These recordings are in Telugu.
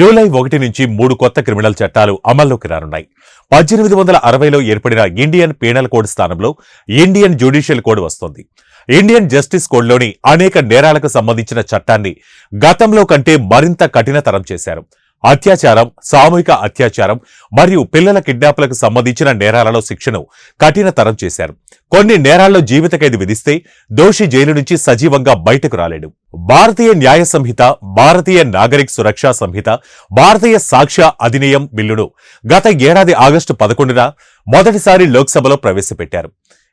జూలై ఒకటి నుంచి మూడు కొత్త క్రిమినల్ చట్టాలు అమల్లోకి రానున్నాయి. పద్దెనిమిది వందల అరవైలో ఏర్పడిన ఇండియన్ పీనల్ కోడ్ స్థానంలో ఇండియన్ జ్యుడిషియల్ కోడ్ వస్తుంది. ఇండియన్ జస్టిస్ కోడ్లోని అనేక నేరాలకు సంబంధించిన చట్టాన్ని గతంలో కంటే మరింత కఠినతరం చేశారు. అత్యాచారం సామూహిక అత్యాచారం మరియు పిల్లల కిడ్నాప్లకు సంబంధించిన నేరాలలో శిక్షను కఠినతరం చేశారు. కొన్ని నేరాల్లో జీవిత ఖైదు విధిస్తే దోషి జైలు నుంచి సజీవంగా బయటకు రాలేడు. భారతీయ న్యాయ సంహిత భారతీయ నాగరిక్ సురక్షా సంహిత భారతీయ సాక్ష్య అధినియం బిల్లును గత ఏడాది ఆగస్టు పదకొండున మొదటిసారి లోక్సభలో ప్రవేశపెట్టారు.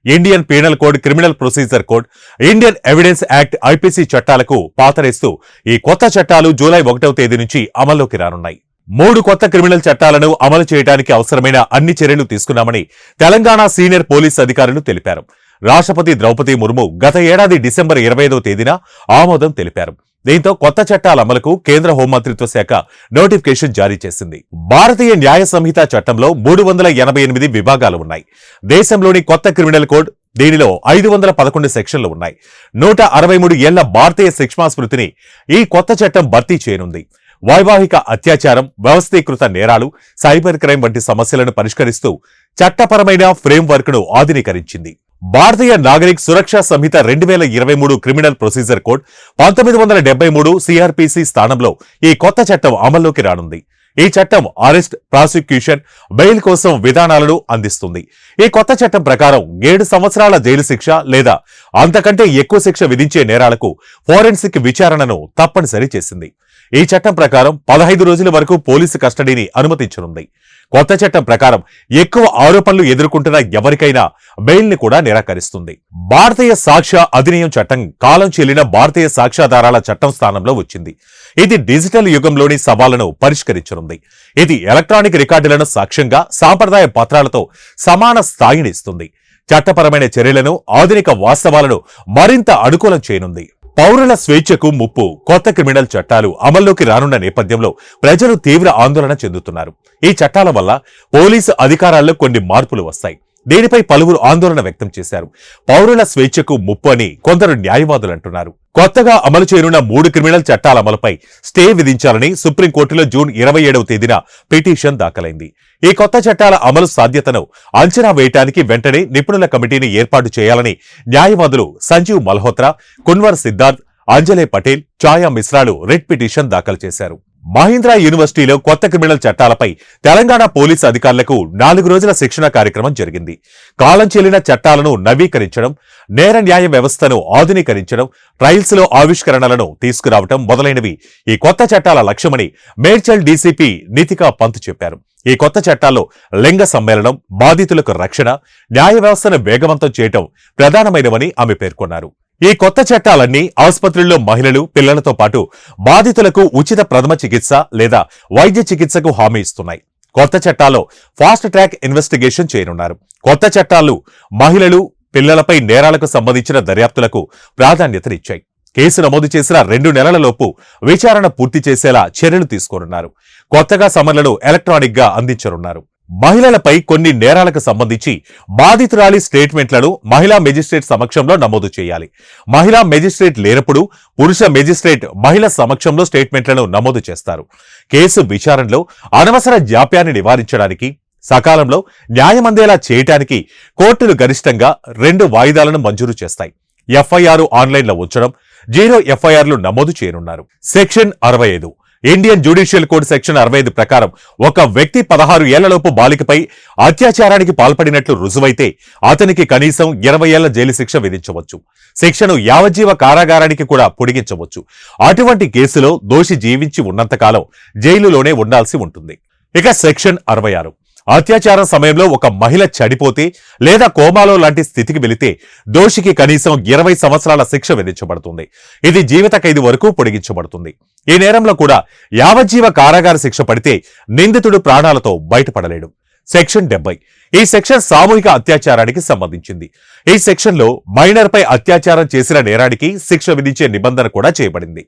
Indian penal code criminal procedure code Indian evidence act IPC చట్టాలకు పాతరేస్తూ ఈ కొత్త చట్టాలు జూలై ఒకటవ తేదీ నుంచి అమల్లోకి రానున్నాయి. మూడు కొత్త క్రిమినల్ చట్టాలను అమలు చేయడానికి అవసరమైన అన్ని చర్యలు తీసుకున్నామని తెలంగాణ సీనియర్ పోలీస్ అధికారులు తెలిపారు. రాష్ట్రపతి ద్రౌపది ముర్ము గత ఏడాది డిసెంబర్ ఇరవై తేదీన ఆమోదం తెలిపారు. దీంతో కొత్త చట్టాల అమలుకు కేంద్ర హోంమంత్రిత్వ శాఖ నోటిఫికేషన్ జారీ చేసింది. భారతీయ న్యాయ సంహిత చట్టంలో మూడు వందల ఎనభై ఎనిమిది విభాగాలు ఉన్నాయి. దేశంలోని కొత్త క్రిమినల్ కోడ్ దీనిలో ఐదు వందల పదకొండు సెక్షన్లు ఉన్నాయి. నూట అరవై మూడు ఏళ్ళ భారతీయ శిక్షమా స్మృతిని ఈ కొత్త చట్టం భర్తీ చేయనుంది. వైవాహిక అత్యాచారం వ్యవస్థీకృత నేరాలు సైబర్ క్రైమ్ వంటి సమస్యలను పరిష్కరిస్తూ చట్టపరమైన ఫ్రేమ్వర్క్ను ఆధునీకరించింది. భారతీయ నాగరిక్ సురక్షా సంహిత రెండు వేల ఇరవై మూడు క్రిమినల్ ప్రొసీజర్ కోడ్ పంతొమ్మిది వందల డెబ్బై మూడు సిఆర్పిసి స్థానంలో ఈ కొత్త చట్టం అమల్లోకి రానుంది. ఈ చట్టం అరెస్ట్ ప్రాసిక్యూషన్ బెయిల్ కోసం విధానాలను అందిస్తుంది. ఈ కొత్త చట్టం ప్రకారం ఏడు సంవత్సరాల జైలు శిక్ష లేదా అంతకంటే ఎక్కువ శిక్ష విధించే నేరాలకు ఫోరెన్సిక్ విచారణను తప్పనిసరి చేసింది. ఈ చట్టం ప్రకారం పదహైదు రోజుల వరకు పోలీసు కస్టడీని అనుమతించనుంది. కొత్త చట్టం ప్రకారం ఎక్కువ ఆరోపణలు ఎదుర్కొంటున్న ఎవరికైనా బెయిల్ని కూడా నిరాకరిస్తుంది. భారతీయ సాక్ష్య అధినియం చట్టం కాలం చెల్లిన భారతీయ సాక్ష్యాధారాల చట్టం స్థానంలో వచ్చింది. ఇది డిజిటల్ యుగంలోని సవాళ్ళను పరిష్కరించనుంది. ఇది ఎలక్ట్రానిక్ రికార్డులను సాక్ష్యంగా సాంప్రదాయ పత్రాలతో సమాన స్థాయిని ఇస్తుంది. చట్టపరమైన చర్యలను ఆధునిక వాస్తవాలను మరింత అనుకూలం చేయనుంది. పౌరుల స్వేచ్ఛకు ముప్పు కొత్త క్రిమినల్ చట్టాలు అమల్లోకి రానున్న నేపథ్యంలో ప్రజలు తీవ్ర ఆందోళన చెందుతున్నారు. ఈ చట్టాల వల్ల పోలీసు అధికారాల్లో కొన్ని మార్పులు వస్తాయి. దీనిపై పలువురు ఆందోళన వ్యక్తం చేశారు. పౌరుల స్వేచ్ఛకు ముప్పు అని కొందరు న్యాయవాదులు అంటున్నారు కొత్తగా అమలు చేయనున్న మూడు క్రిమినల్ చట్టాల అమలుపై స్టే విధించాలని సుప్రీంకోర్టులో జూన్ ఇరవై ఏడవ తేదీన పిటిషన్ దాఖలైంది. ఈ కొత్త చట్టాల అమలు సాధ్యతను అంచనా వేయటానికి వెంటనే నిపుణుల కమిటీని ఏర్పాటు చేయాలని న్యాయవాదులు సంజీవ్ మల్హోత్రా కున్వర్ సిద్ధార్థ్ అంజలే పటేల్ ఛాయా మిశ్రాలు రిట్ పిటిషన్ దాఖలు చేశారు. మహీంద్రా యూనివర్సిటీలో కొత్త క్రిమినల్ చట్టాలపై తెలంగాణ పోలీసు అధికారులకు నాలుగు రోజుల శిక్షణ కార్యక్రమం జరిగింది. కాలం చెల్లిన చట్టాలను నవీకరించడం నేర న్యాయ వ్యవస్థను ఆధునీకరించడం ట్రయల్స్లో ఆవిష్కరణలను తీసుకురావటం మొదలైనవి ఈ కొత్త చట్టాల లక్ష్యమని మేడ్చల్ డీసీపీ నితికా పంత్ చెప్పారు. ఈ కొత్త చట్టాల్లో లింగ సమ్మేళనం బాధితులకు రక్షణ న్యాయ వ్యవస్థను వేగవంతం చేయటం ప్రధానమైనవని ఆమె పేర్కొన్నారు. ఈ కొత్త చట్టాలన్నీ ఆసుపత్రుల్లో మహిళలు పిల్లలతో పాటు బాధితులకు ఉచిత ప్రథమ చికిత్స లేదా వైద్య చికిత్సకు హామీ ఇస్తున్నాయి. కొత్త చట్టాల్లో ఫాస్ట్ ట్రాక్ ఇన్వెస్టిగేషన్ చేయనున్నారు. కొత్త చట్టాలు మహిళలు పిల్లలపై నేరాలకు సంబంధించిన దర్యాప్తులకు ప్రాధాన్యతనిచ్చాయి. కేసు నమోదు చేసిన రెండు నెలలలోపు విచారణ పూర్తి చేసేలా చర్యలు తీసుకోనున్నారు. కొత్తగా సమన్లను ఎలక్ట్రానిక్గా అందించనున్నారు. మహిళలపై కొన్ని నేరాలకు సంబంధించి బాధితురాలి స్టేట్మెంట్లను మహిళా మెజిస్ట్రేట్ సమక్షంలో నమోదు చేయాలి. మహిళా మెజిస్ట్రేట్ లేనప్పుడు పురుష మెజిస్ట్రేట్ మహిళ సమక్షంలో స్టేట్మెంట్లను నమోదు చేస్తారు. కేసు విచారణలో అనవసర జాప్యాన్ని నివారించడానికి సకాలంలో న్యాయం అందేలా చేయటానికి కోర్టులు గరిష్టంగా రెండు వాయిదాలను మంజూరు చేస్తాయి. ఎఫ్ఐఆర్ ఆన్లైన్లో ఉంచడం జీరో ఎఫ్ఐఆర్లు నమోదు చేయనున్నారు. సెక్షన్ అరవై ఐదు. ఇండియన్ జ్యుడిషియల్ కోడ్ సెక్షన్ అరవై ఐదు ప్రకారం ఒక వ్యక్తి పదహారు ఏళ్ళలోపు బాలికపై అత్యాచారానికి పాల్పడినట్లు రుజువైతే అతనికి కనీసం ఇరవై ఏళ్ళ జైలు శిక్ష విధించవచ్చు. శిక్షను యావజ్జీవ కారాగారానికి కూడా పొడిగించవచ్చు. అటువంటి కేసులో దోషి జీవించి ఉన్నంతకాలం జైలులోనే ఉండాల్సి ఉంటుంది. ఇక సెక్షన్ అరవై ఆరు. అత్యాచారం సమయంలో ఒక మహిళ చడిపోతే లేదా కోమాలో లాంటి స్థితికి వెళితే దోషికి కనీసం ఇరవై సంవత్సరాల శిక్ష విధించబడుతుంది. ఇది జీవిత ఖైదు వరకు పొడిగించబడుతుంది. ఈ నేరంలో కూడా యావజ్జీవ కారాగార శిక్ష పడితే నిందితుడు ప్రాణాలతో బయటపడలేడు. సెక్షన్ డెబ్బై. ఈ సెక్షన్ సామూహిక అత్యాచారానికి సంబంధించింది. ఈ సెక్షన్లో మైనర్పై అత్యాచారం చేసిన నేరానికి శిక్ష విధించే నిబంధన కూడా చేయబడింది.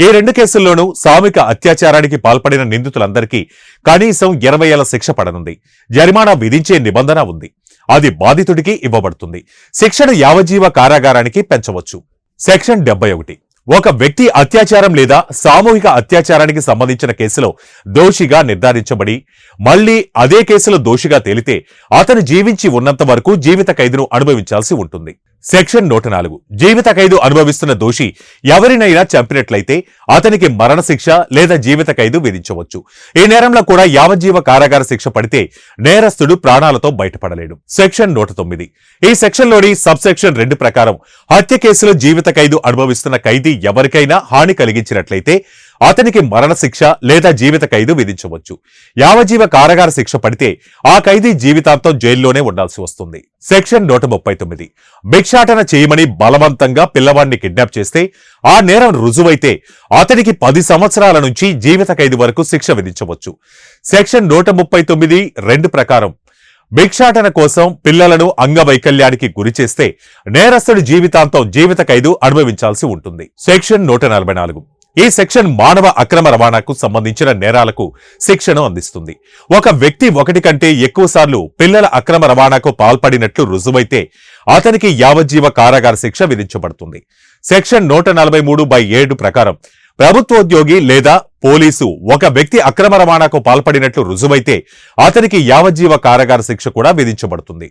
ఈ రెండు కేసుల్లోనూ సామూహిక అత్యాచారానికి పాల్పడిన నిందితులందరికీ కనీసం ఇరవై ఏళ్ళ శిక్ష పడనుంది. జరిమానా విధించే నిబంధన ఉంది. అది బాధితుడికి ఇవ్వబడుతుంది. శిక్షను యావజీవ కారాగారానికి పెంచవచ్చు. సెక్షన్ డెబ్బై ఒకటి. ఒక వ్యక్తి అత్యాచారం లేదా సామూహిక అత్యాచారానికి సంబంధించిన కేసులో దోషిగా నిర్ధారించబడి మళ్ళీ అదే కేసులో దోషిగా తేలితే అతను జీవించి ఉన్నంత వరకు జీవిత ఖైదును అనుభవించాల్సి ఉంటుంది. సెక్షన్ నూట నాలుగు. జీవిత ఖైదు అనుభవిస్తున్న దోషి ఎవరినైనా చంపినట్లయితే అతనికి మరణశిక్ష లేదా జీవిత ఖైదు విధించవచ్చు. ఈ నేరంలో కూడా యావజ్జీవ కారాగార శిక్ష పడితే నేరస్తుడు ప్రాణాలతో బయటపడలేడు. సెక్షన్ నూట తొమ్మిది. ఈ సెక్షన్లోని సబ్ సెక్షన్ రెండు ప్రకారం హత్య కేసులో జీవిత ఖైదు అనుభవిస్తున్న ఖైదీ ఎవరికైనా హాని కలిగించినట్లయితే అతనికి మరణశిక్ష లేదా జీవిత ఖైదు విధించవచ్చు. యావజీవ కారాగార శిక్ష పడితే ఆ ఖైదీ జీవితాంతం జైల్లోనే ఉండాల్సి వస్తుంది. సెక్షన్ నూట ముప్పై తొమ్మిది. భిక్షాటన చేయమని బలవంతంగా పిల్లవాడిని కిడ్నాప్ చేస్తే ఆ నేరం రుజువైతే అతనికి పది సంవత్సరాల నుంచి జీవిత ఖైదు వరకు శిక్ష విధించవచ్చు. సెక్షన్ నూట ముప్పై తొమ్మిది రెండు ప్రకారం. భిక్షాటన కోసం పిల్లలను అంగవైకల్యానికి గురి చేస్తే నేరస్తుడి జీవితాంతం జీవిత ఖైదు అనుభవించాల్సి ఉంటుంది. సెక్షన్ నూట నలభై నాలుగు. ఈ సెక్షన్ మానవ అక్రమ రవాణాకు సంబంధించిన నేరాలకు శిక్షను అందిస్తుంది. ఒక వ్యక్తి ఒకటి కంటే ఎక్కువసార్లు పిల్లల అక్రమ రవాణాకు పాల్పడినట్లు రుజువైతే అతనికి యావజ్జీవ కారాగార శిక్ష విధించబడుతుంది. సెక్షన్ నూట నలభై మూడు బై ఏడు ప్రకారం ప్రభుత్వోద్యోగి లేదా పోలీసు ఒక వ్యక్తి అక్రమ రవాణాకు పాల్పడినట్లు రుజువైతే అతనికి యావజ్జీవ కారాగార శిక్ష కూడా విధించబడుతుంది.